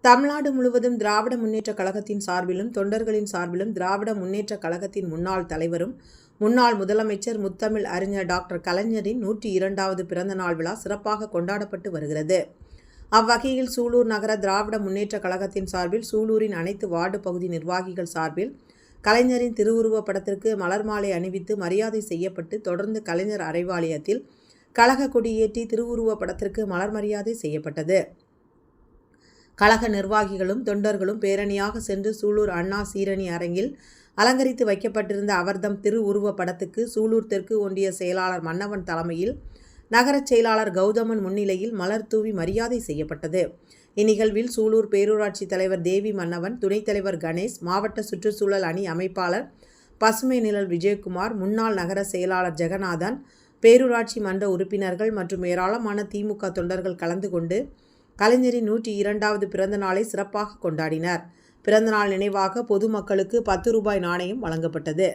தமிழ்நாடு முழுவதும் திராவிட முன்னேற்றக் கழகத்தின் சார்பிலும் தொண்டர்களின் சார்பிலும் திராவிட முன்னேற்றக் கழகத்தின் முன்னாள் தலைவரும் முன்னாள் முதலமைச்சர் முத்தமிழ் அறிஞர் டாக்டர் கலைஞரின் நூற்றி இரண்டாவது பிறந்த நாள் விழா சிறப்பாக கொண்டாடப்பட்டு வருகிறது. அவ்வகையில் சூலூர் நகர திராவிட முன்னேற்றக் கழகத்தின் சார்பில் சூலூரின் அனைத்து வார்டு பகுதி நிர்வாகிகள் சார்பில் கலைஞரின் திருவுருவப் படத்திற்கு மலர் மாலை அணிவித்து மரியாதை செய்யப்பட்டு தொடர்ந்து கலைஞர் அறைவாலயத்தில் கழக கொடியேற்றி திருவுருவப் படத்திற்கு மலர் மரியாதை செய்யப்பட்டது. கழக நிர்வாகிகளும் தொண்டர்களும் பேரணியாக சென்று சூலூர் அண்ணா சீரணி அரங்கில் அலங்கரித்து வைக்கப்பட்டிருந்த அவர்தம் திருவுருவ படத்துக்கு சூலூர் தெற்கு ஒன்றிய செயலாளர் மன்னவன் தலைமையில் நகரச் செயலாளர் கௌதமன் முன்னிலையில் மலர் தூவி மரியாதை செய்யப்பட்டது. இந்நிகழ்வில் சூலூர் பேரூராட்சி தலைவர் தேவி மன்னவன் துணைத் தலைவர் கணேஷ் மாவட்ட சுற்றுச்சூழல் அணி அமைப்பாளர் பசுமை நிழல் விஜயகுமார் முன்னாள் நகர செயலாளர் ஜெகநாதன் பேரூராட்சி மன்ற உறுப்பினர்கள் மற்றும் ஏராளமான திமுக தொண்டர்கள் கலந்து கொண்டு கலைஞரின் நூற்றி இரண்டாவது பிறந்த நாளை சிறப்பாக கொண்டாடினர். பிறந்தநாள் நினைவாக பொதுமக்களுக்கு பத்து ரூபாய் நாணயம் வழங்கப்பட்டது.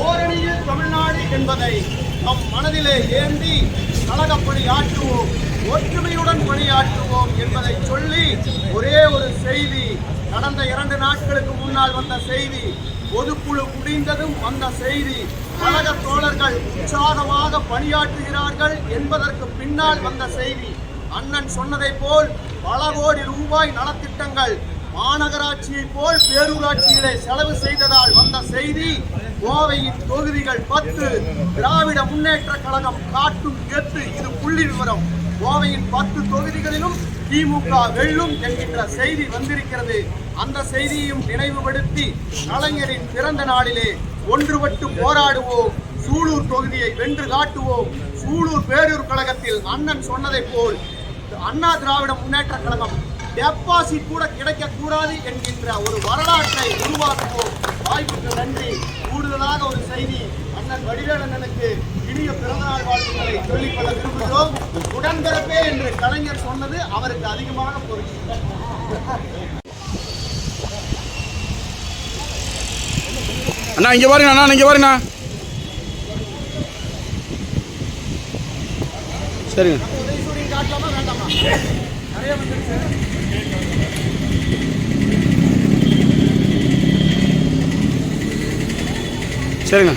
ஓரணியில் தமிழ்நாடு என்பதை நம் மனதிலே ஏந்தி கழகப்பணி ஆற்றுவோம் ஒற்றுமையுடன் பணியாற்றுவோம் என்பதை சொல்லி ஒரே ஒரு செய்தி கடந்த இரண்டு நாட்களுக்கு முன்னால் வந்த செய்தி பொதுக்குழு முடிந்ததும் வந்த செய்தி கழக தோழர்கள் உற்சாகமாக பணியாற்றுகிறார்கள் என்பதற்கு பின்னால் வந்த செய்தி. அண்ணன் சொன்னதைப் போல் பல கோடி ரூபாய் நலத்திட்டங்கள் மாநகராட்சியை போல் பேரூராட்சியிலே செலவு செய்ததால் வந்த செய்தி கோவையின் தொகுதிகள் பத்து திராவிட முன்னேற்ற கழகம் காட்டும் எட்டு இது புள்ளி விவரம் கோவையின் பத்து தொகுதிகளிலும் திமுக வெல்லும் என்கின்ற செய்தி வந்திருக்கிறது. அந்த செய்தியையும் நினைவுபடுத்தி கலைஞரின் பிறந்த நாளிலே ஒன்றுபட்டு போராடுவோம் சூலூர் தொகுதியை வென்று காட்டுவோம். சூலூர் பேரூர் கழகத்தில் அண்ணன் சொன்னதைப் போல் அண்ணா திராவிட முன்னேற்ற கழகம் டெபாசிட் கூட கிடைக்கக்கூடாது என்கின்ற ஒரு வரலாற்றை உருவாக்குவோம். வாய்ப்புக்கு நன்றி. கூடுதலாக ஒரு செய்தி அண்ணன் வடிவேலண்ணனுக்கு இனிய பிறந்தநாள் வாழ்த்துக்களை சொல்லிக்கொள்ள விரும்புகிறோம். உடன்பிறப்பே என்று கலைஞர் சொன்னது அவருக்கு அதிகமாக பொருள் அண்ணா இங்கே பாருங்க அண்ணா இங்கே பாருங்க சரிங்க. காட்டலாமா வேண்டாமா நிறைய வந்துருச்சு சரிங்க.